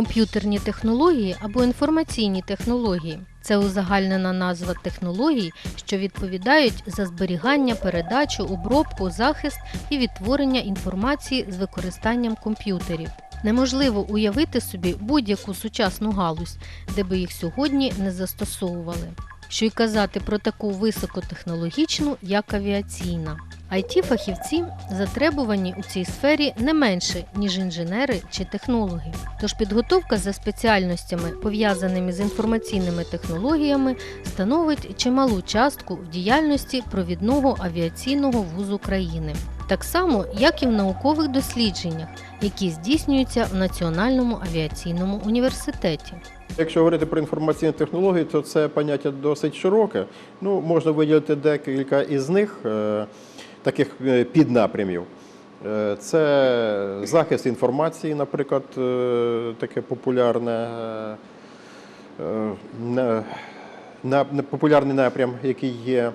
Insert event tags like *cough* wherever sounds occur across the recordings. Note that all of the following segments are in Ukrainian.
Комп'ютерні технології або інформаційні технології це узагальнена назва технологій, що відповідають за зберігання, передачу, обробку, захист і відтворення інформації з використанням комп'ютерів. Неможливо уявити собі будь-яку сучасну галузь, де би їх сьогодні не застосовували. Що й казати про таку високотехнологічну, як авіаційна. it фахівці затребувані у цій сфері не менше, ніж інженери чи технологи. Тож підготовка за спеціальностями, пов'язаними з інформаційними технологіями, становить чималу частку в діяльності провідного авіаційного вузу країни. Так само, як і в наукових дослідженнях, які здійснюються в Національному авіаційному університеті. Якщо говорити про інформаційні технології, то це поняття досить широке. Ну, можна виділити декілька із них, е, таких е, піднапрямів. Е, Це захист інформації, наприклад, таке популярне, популярний напрям, який є.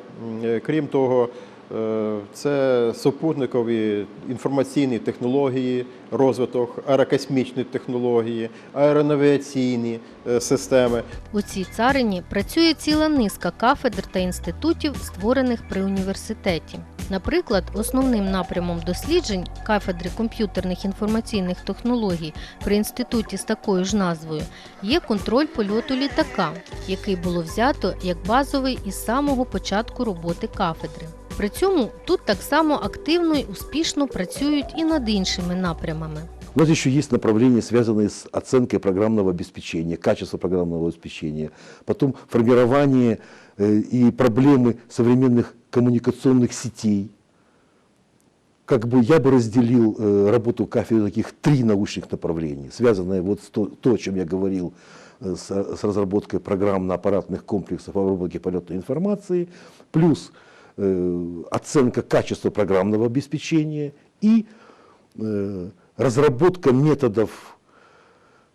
Крім того, це супутникові інформаційні технології, розвиток аерокосмічної технології, аеронавіаційні е, системи. У цій царині працює ціла низка кафедр та інститутів, створених при університеті. Наприклад, основним напрямом досліджень кафедри комп'ютерних інформаційних технологій при інституті з такою ж назвою є контроль польоту літака, який було взято як базовий із самого початку роботи кафедри. При цьому тут так само активно й успішно працюють і над іншими напрямами. У нас еще есть направления, связанные с оценкой программного обеспечения, качества программного обеспечения, потом формирование э, и проблемы современных коммуникационных сетей. Как бы я бы разделил э, работу кафедры на таких три научных направления, связанные вот с то, то, о чем я говорил, э, с, с разработкой программно-аппаратных комплексов обработки полетной информации, плюс э, оценка качества программного обеспечения и э, разработка методов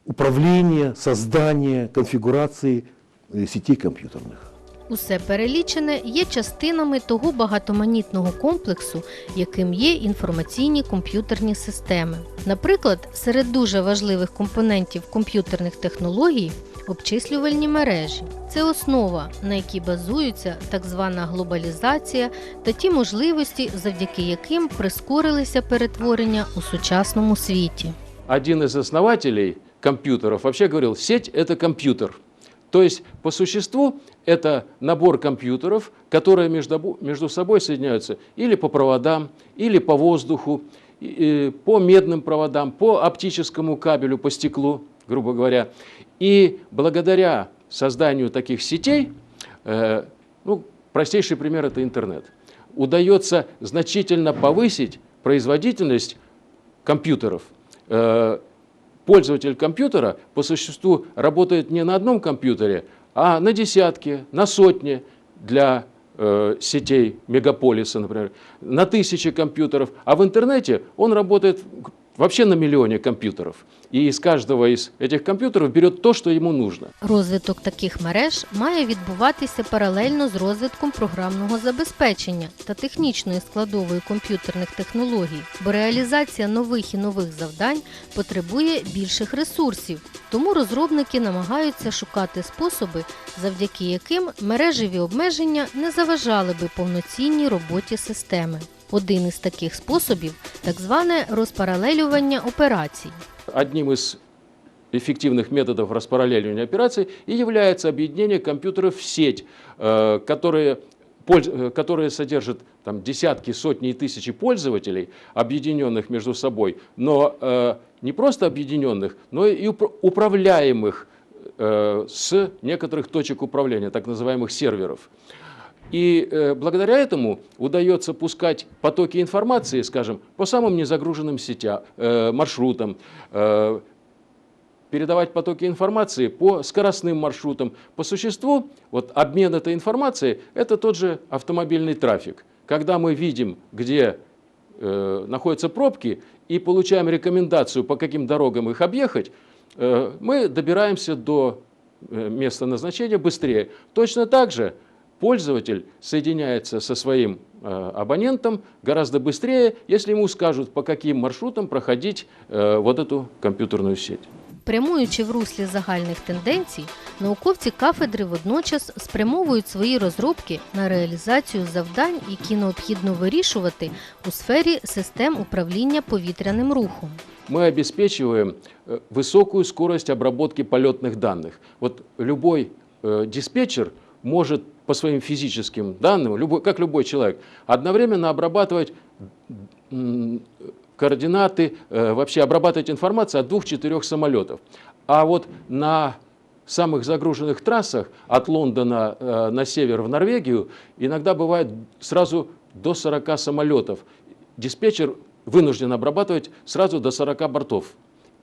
управления, создания, конфигурации э, сетей компьютерных. Усе перелічене є частинами того багатоманітного комплексу, яким є інформаційні комп'ютерні системи. Наприклад, серед дуже важливих компонентів комп'ютерних технологій обчислювальні мережі. Це основа, на якій базується так звана глобалізація та ті можливості, завдяки яким прискорилися перетворення у сучасному світі. один из основателей компьютеров вообще говорил, сеть – это компьютер. То есть, по существу, это набор компьютеров, которые между, бо- между собой соединяются или по проводам, или по воздуху, и- и по медным проводам, по оптическому кабелю, по стеклу, грубо говоря. И благодаря созданию таких сетей, э, ну, простейший пример – это интернет, удается значительно повысить производительность компьютеров. Э, Пользователь компьютера по существу работает не на одном компьютере, а на десятки, на сотни для э, сетей мегаполиса, например, на тысячи компьютеров. А в интернете он работает вообще на миллионе компьютеров. И из каждого из этих компьютеров берет то, что ему нужно. Розвиток таких мереж має відбуватися паралельно з розвитком програмного забезпечення та технічної складової комп'ютерних технологій, бо реалізація нових і нових завдань потребує більших ресурсів. Тому розробники намагаються шукати способи, завдяки яким мережеві обмеження не заважали би повноцінній роботі системи. Один із таких способів так зване розпаралелювання операцій. Одним из эффективных методов распараллеливания операций и является объединение компьютеров в сеть, э, которые, польз- э, которые содержат там, десятки, сотни и тысячи пользователей, объединенных между собой, но э, не просто объединенных, но и упра- управляемых э, с некоторых точек управления, так называемых серверов. И э, благодаря этому удается пускать потоки информации, скажем, по самым незагруженным сетям, э, маршрутам, э, передавать потоки информации по скоростным маршрутам. По существу, вот обмен этой информацией – это тот же автомобильный трафик. Когда мы видим, где э, находятся пробки, и получаем рекомендацию, по каким дорогам их объехать, э, мы добираемся до места назначения быстрее. Точно так же пользователь соединяется со своим э, абонентом гораздо быстрее, если ему скажут, по каким маршрутам проходить э, вот эту компьютерную сеть. Прямуючи в руслі загальних тенденцій, науковці кафедри водночас спрямовують свої розробки на реалізацію завдань, які необхідно вирішувати у сфері систем управління повітряним рухом. мы обеспечиваем э, высокую скорость обработки полетных данных. Вот любой э, диспетчер может по своим физическим данным, любой, как любой человек, одновременно обрабатывать координаты, э, вообще обрабатывать информацию от двух-четырех самолетов. А вот на самых загруженных трассах от Лондона э, на север в Норвегию иногда бывает сразу до 40 самолетов. Диспетчер вынужден обрабатывать сразу до 40 бортов.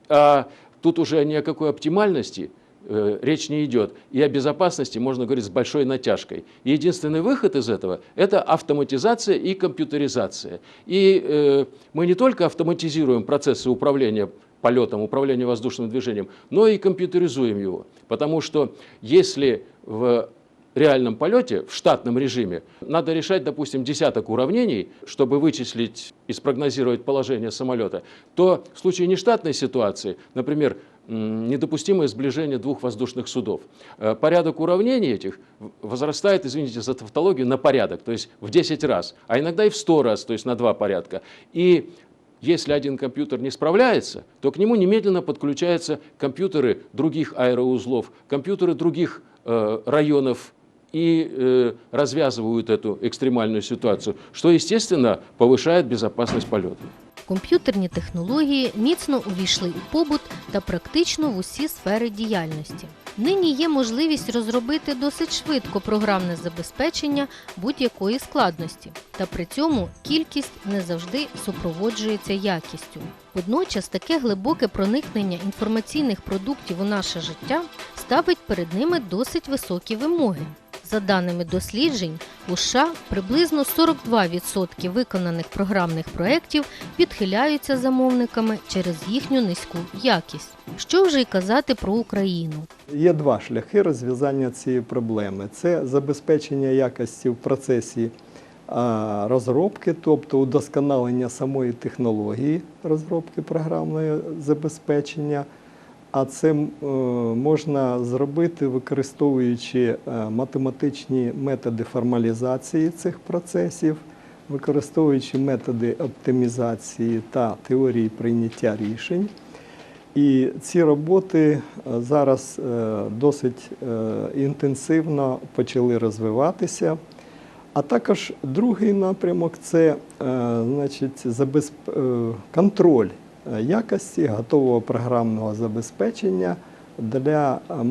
А тут уже ни о какой оптимальности э, речь не идет. И о безопасности можно говорить с большой натяжкой. И единственный выход из этого – это автоматизация и компьютеризация. И э, мы не только автоматизируем процессы управления полетом, управления воздушным движением, но и компьютеризуем его. Потому что если в реальном полете, в штатном режиме, надо решать, допустим, десяток уравнений, чтобы вычислить и спрогнозировать положение самолета, то в случае нештатной ситуации, например, недопустимое сближение двух воздушных судов, э, порядок уравнений этих возрастает, извините за тавтологию, на порядок, то есть в 10 раз, а иногда и в 100 раз, то есть на два порядка. И если один компьютер не справляется, то к нему немедленно подключаются компьютеры других аэроузлов, компьютеры других э, районов и э, развязывают эту экстремальную ситуацию, что, естественно, повышает безопасность полета. Комп'ютерні технології міцно увійшли у побут та практично в усі сфери діяльності. Нині є можливість розробити досить швидко програмне забезпечення будь-якої складності, та при цьому кількість не завжди супроводжується якістю. Водночас таке глибоке проникнення інформаційних продуктів у наше життя ставить перед ними досить високі вимоги. За даними досліджень, у США приблизно 42% виконаних програмних проєктів відхиляються замовниками через їхню низьку якість. Що вже й казати про Україну? Є два шляхи розв'язання цієї проблеми: це забезпечення якості в процесі розробки, тобто удосконалення самої технології розробки програмного забезпечення. А це е, можна зробити, використовуючи е, математичні методи формалізації цих процесів, використовуючи методи оптимізації та теорії прийняття рішень. І ці роботи е, зараз досить інтенсивно почали розвиватися. А також другий напрямок це значить, контроль якості готового програмного забезпечення для е,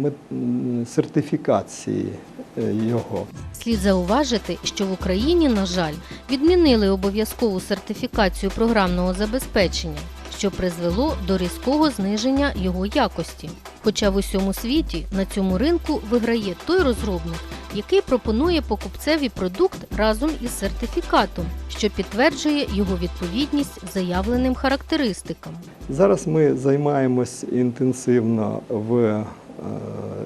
сертифікації е, його. Слід зауважити, що в Україні, на жаль, відмінили обов'язкову сертифікацію програмного забезпечення, що призвело до різкого зниження його якості. Хоча в усьому світі на цьому ринку виграє той розробник, який пропонує покупцеві продукт разом із сертифікатом, що підтверджує його відповідність заявленим характеристикам. Зараз ми займаємось інтенсивно в е,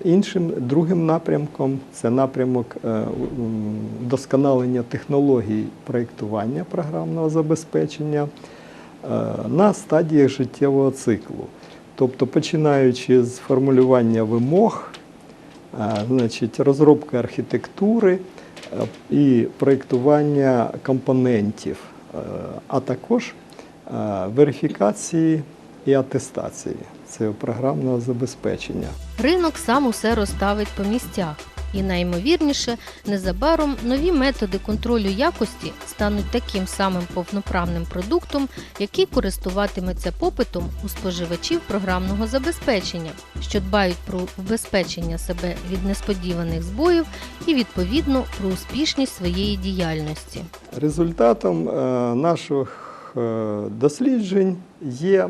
іншим другим напрямком. Це напрямок е, м, вдосконалення технологій проєктування програмного забезпечення е, на стадіях життєвого циклу. Тобто, починаючи з формулювання вимог, значить, розробки архітектури е, і проєктування компонентів, е, а також е, верифікації і атестації цього програмного забезпечення. Ринок сам усе розставить по місцях. І найімовірніше, незабаром нові методи контролю якості стануть таким самим повноправним продуктом, який користуватиметься попитом у споживачів програмного забезпечення, що дбають про убезпечення себе від несподіваних збоїв і відповідно про успішність своєї діяльності. Результатом е, наших е, досліджень є, е,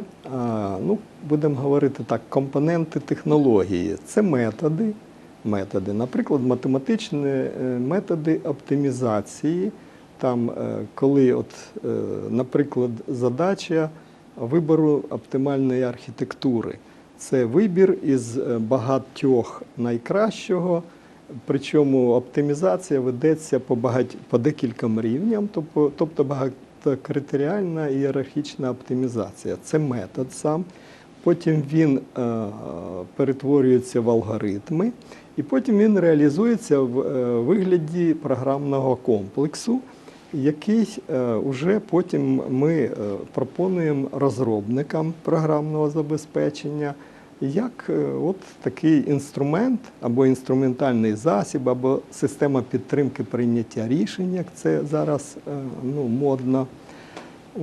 ну, будемо говорити так, компоненти технології. Це методи, методи, наприклад, математичні е, методи оптимізації. Там, е, коли, от, е, наприклад, задача вибору оптимальної архітектури. Це вибір із багатьох найкращого, Причому оптимізація ведеться по, багать, по декільком рівням, тобто, тобто багатокритеріальна ієрархічна оптимізація. Це метод сам. потім він е, перетворюється в алгоритми, і потім він реалізується в е, вигляді програмного комплексу, який е, вже потім ми е, пропонуємо розробникам програмного забезпечення як е, от такий інструмент або інструментальний засіб, або система підтримки прийняття рішень, як це зараз е, ну, модно.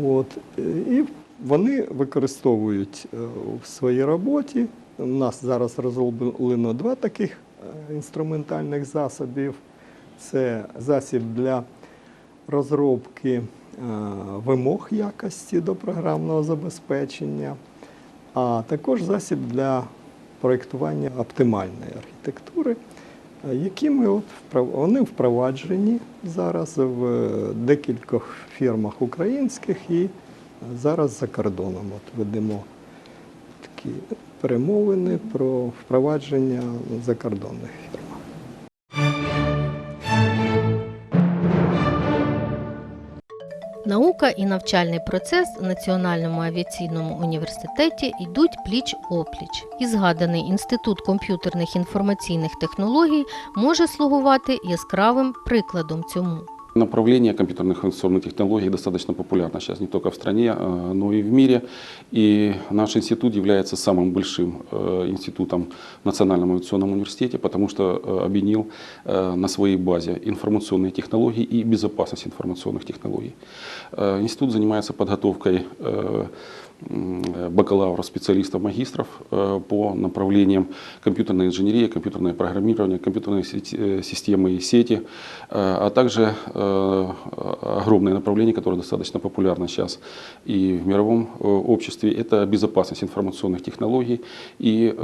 От. е, І вони використовують е, в своїй роботі. У нас зараз розроблено два таких е, інструментальних засобів. Це засіб для розробки е, вимог якості до програмного забезпечення, а також засіб для проєктування оптимальної архітектури, е, які ми от вони впроваджені зараз в е, декількох фірмах українських і е, зараз за кордоном. От ведемо такі перемовини про впровадження закордонних фірмах. Наука і навчальний процес в Національному авіаційному університеті йдуть пліч-опліч. І згаданий інститут комп'ютерних інформаційних технологій може слугувати яскравим прикладом цьому. Направление компьютерных информационных технологий достаточно популярно сейчас не только в стране, э, но и в мире. И наш институт является самым большим э, институтом в Национальном авиационном университете, потому что э, объединил э, на своей базе информационные технологии и безопасность информационных технологий. Э, Институт занимается подготовкой э, м, бакалавров, специалистов, магистров э, по направлениям компьютерная инженерия, компьютерное программирование, компьютерные э, системы и сети, э, а также огромное направление, которое достаточно популярно сейчас и в мировом обществе, это безопасность информационных технологий и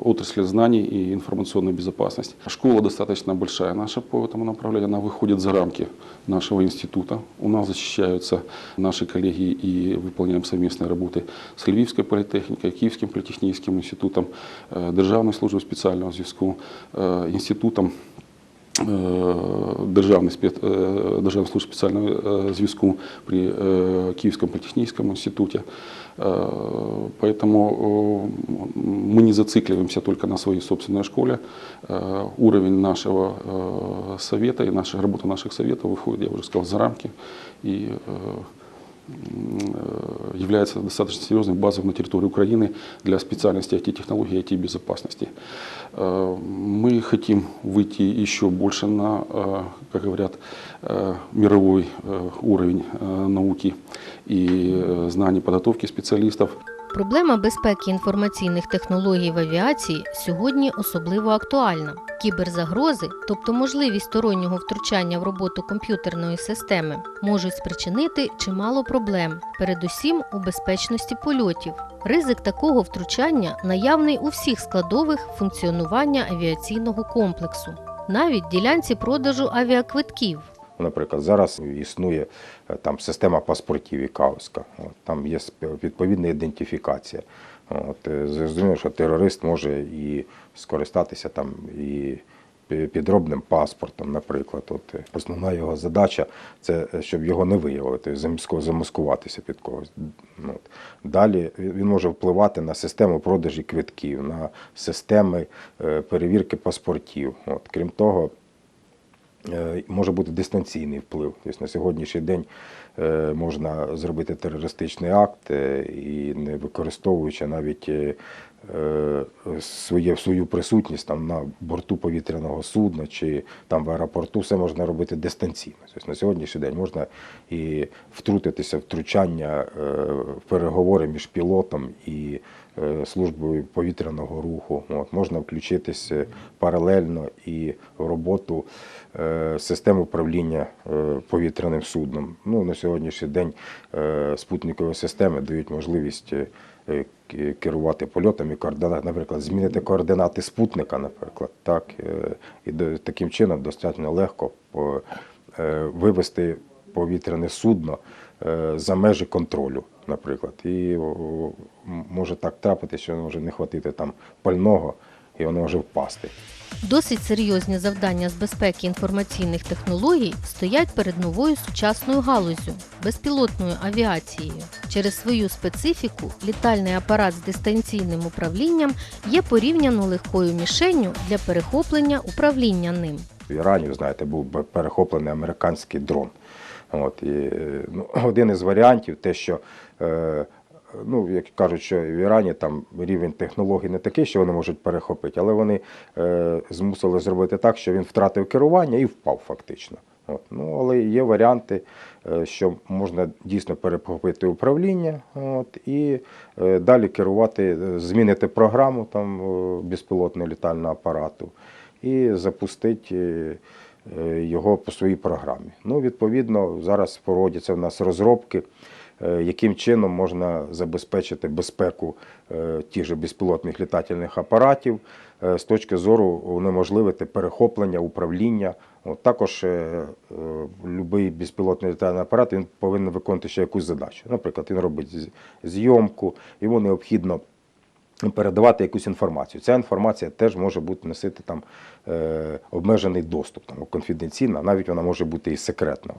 отрасль знаний и информационная безопасность. Школа достаточно большая наша по этому направлению, она выходит за рамки нашего института. У нас защищаются наши коллеги и выполняем совместные работы с Львівською політехнікою, Київським політехнічним інститутом, е, Державною службою спеціального зв'язку, е, інститутом е, Державної спец- е, Державної служби спеціального е, зв'язку при е, Київському політехнічному інституті. Э, Поэтому э, мы не зацикливаемся только на своей собственной школе. Э, Уровень нашего э, совета и наша работа наших советов выходит, я уже сказал, за рамки и э, м, э, является достаточно серьезной базой на территории Украины для специальности IT-технологий и IT-безопасности. Э, Мы хотим выйти еще больше на, э, как говорят, э, мировой э, уровень э, науки и э, знаний подготовки специалистов. Проблема безпеки інформаційних технологій в авіації сьогодні особливо актуальна. Кіберзагрози, тобто можливість стороннього втручання в роботу комп'ютерної системи, можуть спричинити чимало проблем, передусім у безпечності польотів. Ризик такого втручання наявний у всіх складових функціонування авіаційного комплексу, навіть ділянці продажу авіаквитків. Наприклад, зараз існує е, там система паспортів ікаовська, От, там є відповідна ідентифікація. От, е, зрозуміло, що терорист може і скористатися там і підробним паспортом, наприклад. От, е, основна його задача це щоб його не виявити, замаскуватися під когось. От. Далі він може впливати на систему продажі квитків, на системи перевірки паспортів. От. Крім того, може бути дистанційний вплив. Тобто на сьогоднішній день е, можна зробити терористичний акт е, і не використовуючи навіть е, е, своє, свою присутність там на борту повітряного судна чи там в аеропорту, все можна робити дистанційно. Тобто на сьогоднішній день можна і втрутитися, втручання е, в переговори між пілотом і е, службою повітряного руху. От, можна включитися паралельно і в роботу е, систем управління е, повітряним судном. Ну, на сьогоднішній день е, спутникові системи дають можливість е, е, керувати польотами, наприклад, змінити координати спутника, наприклад, так, е, і таким чином достатньо легко е, вивести повітряне судно е, за межі контролю, наприклад. І може так трапити, що може не хватити там пального, і воно може впасти. Досить серйозні завдання з безпеки інформаційних технологій стоять перед новою сучасною галуззю безпілотною авіацією. Через свою специфіку літальний апарат з дистанційним управлінням є порівняно легкою мішенню для перехоплення управління ним. В Ірані, знаєте, був перехоплений американський дрон. От, і, е, ну, *clears throat* один із варіантів, те, що, е, ну, як кажуть, що в Ірані там рівень технологій не такий, що вони можуть перехопити, але вони е, змусили зробити так, що він втратив керування і впав фактично. От, ну, але є варіанти, е, що можна дійсно перехопити управління от, і е, далі керувати, е, змінити програму там, безпілотного літального апарату і запустити його по своїй програмі. Ну, відповідно, зараз проводяться в нас розробки, яким чином можна забезпечити безпеку е, тих же безпілотних літательних апаратів е, з точки зору унеможливити перехоплення, управління. От також е, е, будь-який безпілотний літальний апарат він повинен виконувати ще якусь задачу. Наприклад, він робить зйомку, йому необхідно передавати якусь інформацію. Ця інформація теж може бути носити там е, обмежений доступ, там конфіденційна, навіть вона може бути і секретна.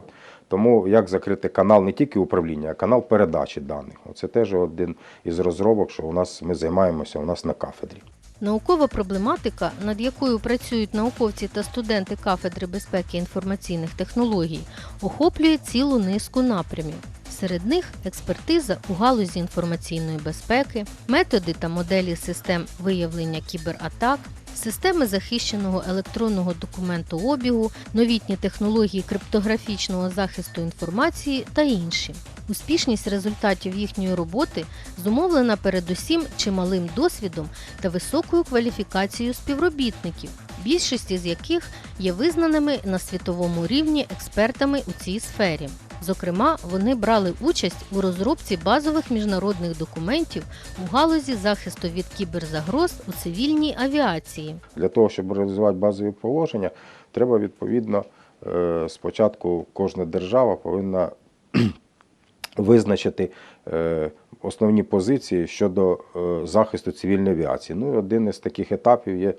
Тому як закрити канал не тільки управління, а канал передачі даних. Це теж один із розробок, що у нас ми займаємося у нас на кафедрі. Наукова проблематика, над якою працюють науковці та студенти кафедри безпеки інформаційних технологій, охоплює цілу низку напрямів. Серед них експертиза у галузі інформаційної безпеки, методи та моделі систем виявлення кібератак, системи захищеного електронного документообігу, новітні технології криптографічного захисту інформації та інші. Успішність результатів їхньої роботи зумовлена передусім чималим досвідом та високою кваліфікацією співробітників, більшість з яких є визнаними на світовому рівні експертами у цій сфері. Зокрема, вони брали участь у розробці базових міжнародних документів у галузі захисту від кіберзагроз у цивільній авіації. Для того, щоб реалізувати базові положення, треба відповідно е, спочатку кожна держава повинна *clears throat* визначити е, основні позиції щодо е, захисту цивільної авіації. Ну, один із таких етапів є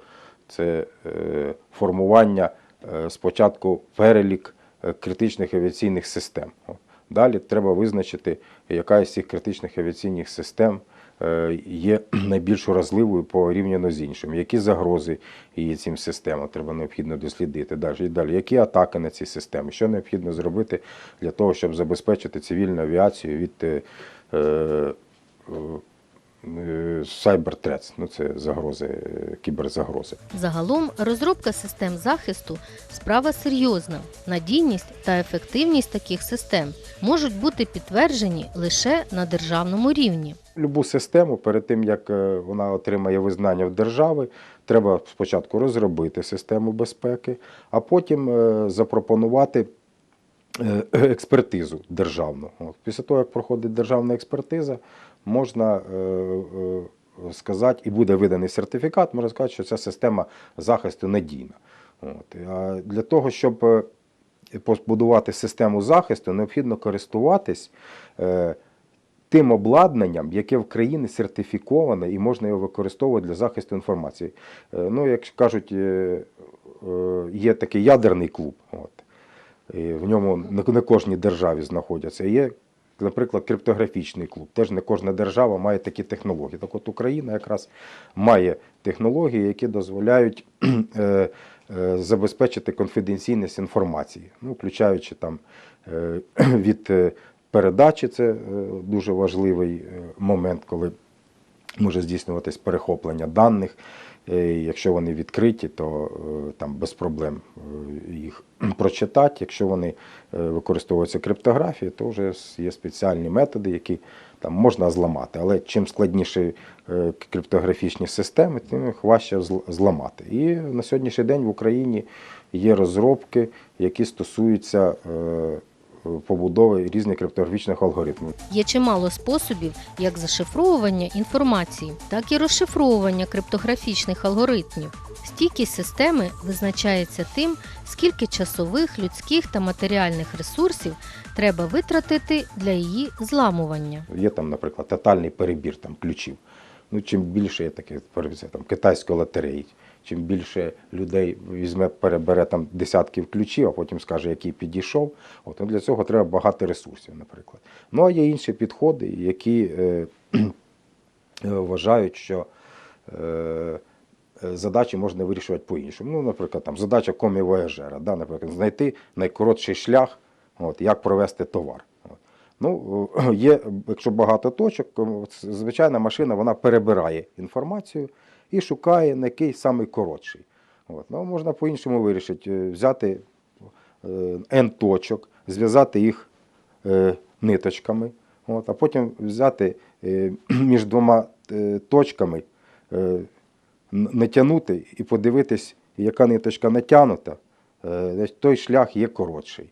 це формування спочатку перелік критичних авіаційних систем. Далі треба визначити, яка із цих критичних авіаційних систем е, є *clears throat* найбільш уразливою порівняно з іншими, які загрози є цим системам, треба необхідно дослідити. Далі, і далі, які атаки на ці системи, що необхідно зробити для того, щоб забезпечити цивільну авіацію від е, е, cyber-threats, ну це загрози, е, кіберзагрози. Загалом розробка систем захисту справа серйозна. Надійність та ефективність таких систем можуть бути підтверджені лише на державному рівні. Любу систему перед тим, як е, вона отримає визнання в держави, треба спочатку розробити систему безпеки, а потім запропонувати експертизу державну. Після того, як проходить державна експертиза, можна е, е, сказати, і буде виданий сертифікат, можна сказати, що ця система захисту надійна. От. А для того, щоб е, побудувати систему захисту, необхідно користуватись. тим обладнанням, яке в країні сертифіковане і можна його використовувати для захисту інформації. Ну, як кажуть, є такий ядерний клуб. От. І в ньому не кожній державі знаходяться. Є, наприклад, криптографічний клуб. Теж не кожна держава має такі технології. Так от Україна якраз має технології, які дозволяють *clears throat* е, е, забезпечити конфіденційність інформації, ну, включаючи там е, *clears throat* від передачі, це дуже важливий момент, коли може здійснюватись перехоплення даних. Е, Якщо вони відкриті, то е, там без проблем е, їх *clears throat* прочитати. Якщо вони використовуються криптографією, то вже є спеціальні методи, які там можна зламати. Але чим складніші криптографічні системи, тим їх важче зламати. І на сьогоднішній день в Україні є розробки, які стосуються побудови різних криптографічних алгоритмів. Є чимало способів як зашифровування інформації, так і розшифровування криптографічних алгоритмів. Стійкість системи визначається тим, скільки часових, людських та матеріальних ресурсів треба витратити для її зламування. Є там, наприклад, тотальний перебір там, ключів. Ну, чим більше таких перевезення, там, китайської лотереї, чим більше людей візьме, перебере там десятки ключів, а потім скаже, який підійшов. От, ну, для цього треба багато ресурсів, наприклад. Ну, а є інші підходи, які е, *clears throat* е, вважають, що е, задачі можна вирішувати по-іншому. Ну, наприклад, там, задача комі да, наприклад, знайти найкоротший шлях, от, як провести товар. Ну, е, *clears throat* є, якщо багато точок, звичайна машина вона перебирає інформацію і шукає на який самий коротший. От. Ну, можна по-іншому вирішити, е, взяти е, N точок, зв'язати їх ниточками, от, а потім взяти *clears throat* між двома точками, натягнути і подивитись, яка ниточка натягнута, той шлях є коротший.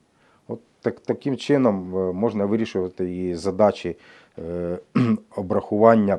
Так, таким чином е, можна вирішувати і задачі е, *clears throat* обрахування,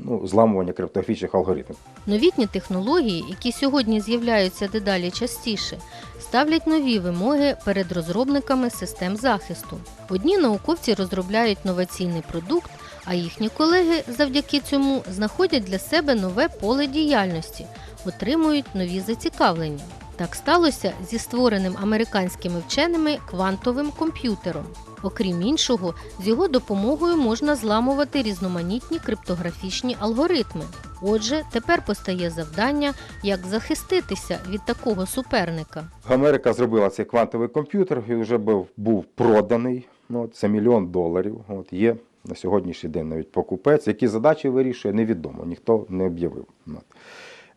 ну, зламування криптографічних алгоритмів. Новітні технології, які сьогодні з'являються дедалі частіше, ставлять нові вимоги перед розробниками систем захисту. Одні науковці розробляють новаційний продукт, а їхні колеги завдяки цьому знаходять для себе нове поле діяльності, отримують нові зацікавлення. Так сталося зі створеним американськими вченими квантовим комп'ютером. Окрім іншого, з його допомогою можна зламувати різноманітні криптографічні алгоритми. Отже, тепер постає завдання, як захиститися від такого суперника. Америка зробила цей квантовий комп'ютер, він вже був, був проданий. Ну, це мільйон доларів. От, є на сьогоднішній день навіть покупець. Які задачі вирішує, невідомо, ніхто не об'явив. От.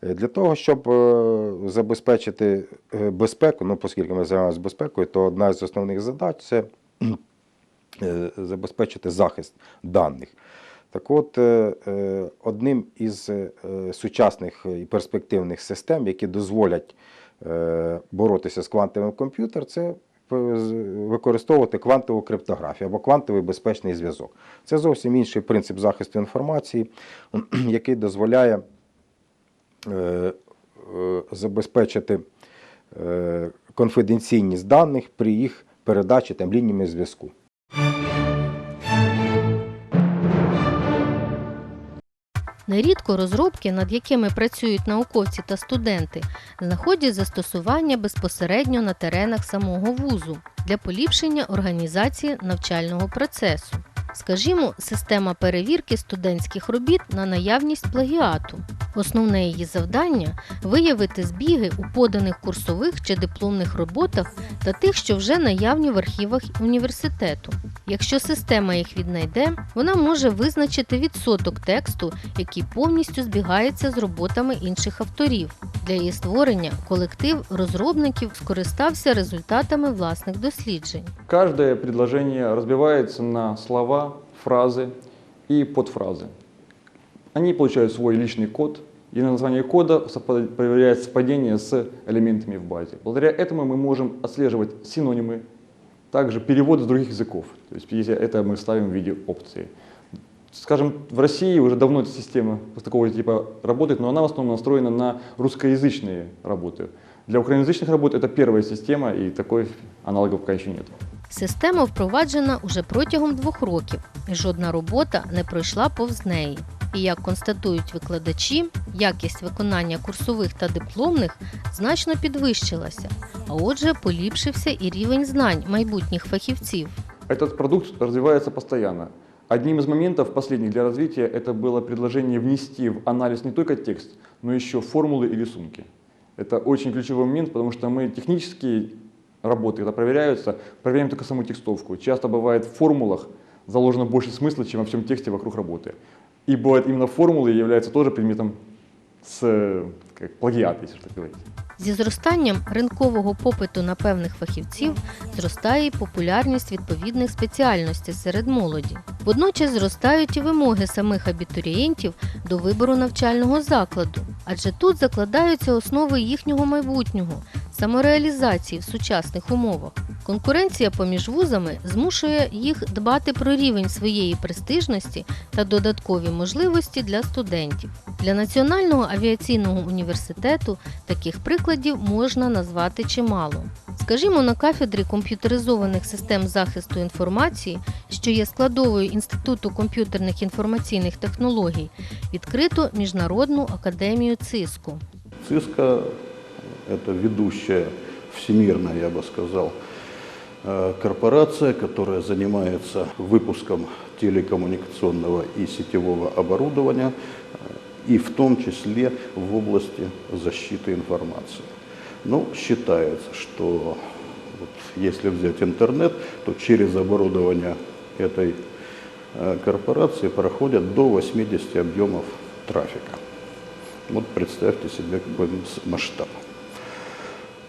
Е, Для того, щоб е, забезпечити е, безпеку, ну, оскільки ми займаємося безпекою, то одна з основних задач це забезпечити захист даних. Так от, одним із сучасних і перспективних систем, які дозволять боротися з квантовим комп'ютером, це використовувати квантову криптографію або квантовий безпечний зв'язок. Це зовсім інший принцип захисту інформації, *clears throat* який дозволяє забезпечити е, конфіденційність даних при їх передачі там лініями зв'язку. Нерідко розробки, над якими працюють науковці та студенти, знаходять застосування безпосередньо на теренах самого вузу для поліпшення організації навчального процесу. Скажімо, система перевірки студентських робіт на наявність плагіату. Основне її завдання виявити збіги у поданих курсових чи дипломних роботах та тих, що вже наявні в архівах університету. Якщо система їх віднайде, вона може визначити відсоток тексту, який повністю збігається з роботами інших авторів. Для її створення колектив розробників скористався результатами власних досліджень. Каждое предложение разбивается на слова, фразы и подфразы. Они получают свой личный код, и на название кода проверяет совпадение с элементами в базе. Благодаря этому мы можем отслеживать синонимы, также переводы с других языков. То есть если это мы ставим в виде опции. Скажем, в России уже давно эта система такого типа работает, но она в основном настроена на русскоязычные работы. Для украиноязычных работ это первая система, и такой аналогов пока еще нет. Система впроваджена уже протягом двох років, і жодна робота не пройшла повз неї. І як констатують викладачі, якість виконання курсових та дипломних значно підвищилася, а отже, поліпшився і рівень знань майбутніх фахівців. Этот продукт развивается постоянно. Одним из моментов последних для развития это было предложение внести в анализ не только текст, но еще формулы и рисунки. Это очень ключевой момент, потому что мы технические работы, когда проверяются, проверяем только саму текстовку. Часто бывает в формулах заложено больше смысла, чем во всем тексте вокруг работы. И бывает именно формулы являются тоже предметом с э, как, плагиата, если так говорить. Зі зростанням ринкового попиту на певних фахівців зростає і популярність відповідних спеціальностей серед молоді. Водночас зростають і вимоги самих абітурієнтів до вибору навчального закладу, адже тут закладаються основи їхнього майбутнього, самореалізації в сучасних умовах. Конкуренція поміж вузами змушує їх дбати про рівень своєї престижності та додаткові можливості для студентів. Для Національного авіаційного університету таких прикладів можна назвати чимало. Скажімо, на кафедрі комп'ютеризованих систем захисту інформації, що є складовою Інституту комп'ютерних інформаційних технологій, відкрито Міжнародну академію ЦИСКу. ЦИСКа – это ведущая всемирная, я бы сказал, э, корпорация, которая занимается выпуском телекоммуникационного и сетевого оборудования, э, и в том числе в области защиты информации. Ну, считается, что вот если взять интернет, то через оборудование этой э, корпорации проходят до 80 объемов трафика. Вот представьте себе какой масштаб.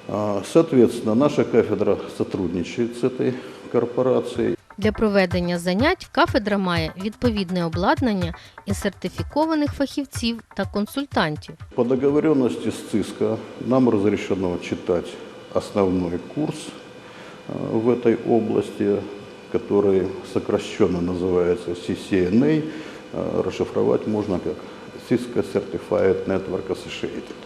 А, Соответственно, наша кафедра сотрудничает с этой корпорацией. Для проведення занять кафедра має відповідне обладнання і сертифікованих фахівців та консультантів. По договоренности с ЦИСКО нам разрешено читать основной курс а, в этой области, который сокращенно называется CCNA. А, Расшифровать можно как Cisco Certified Network Associated.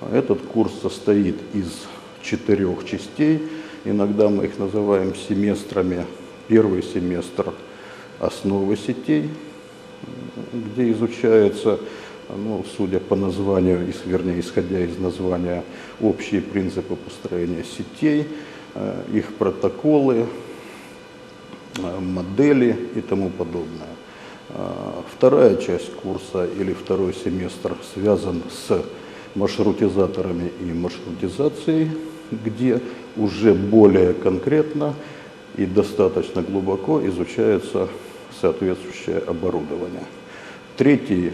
Этот курс состоит из четырех частей. Иногда мы их называем семестрами. Первый семестр – основы сетей, где изучается, ну, судя по названию, вернее, исходя из названия, общие принципы построения сетей, э, их протоколы, э, модели и тому подобное. А, Вторая часть курса или второй семестр связан с маршрутизаторами и маршрутизацией, где уже более конкретно и достаточно глубоко изучается соответствующее оборудование. Третий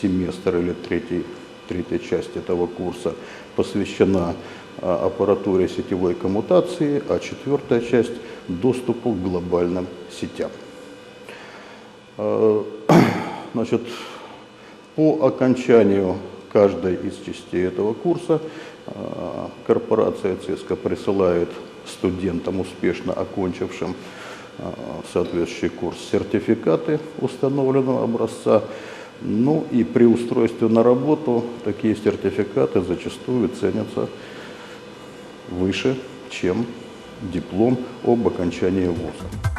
семестр или третий, третья часть этого курса посвящена а, аппаратуре сетевой коммутации, а четвертая часть – доступу к глобальным сетям. Э, *clears throat* Значит, по окончанию каждой из частей этого курса э, корпорация ЦИСКО присылает студентам, успешно окончившим э, соответствующий курс, сертификаты установленного образца. Ну и при устройстве на работу такие сертификаты зачастую ценятся выше, чем диплом об окончании вуза.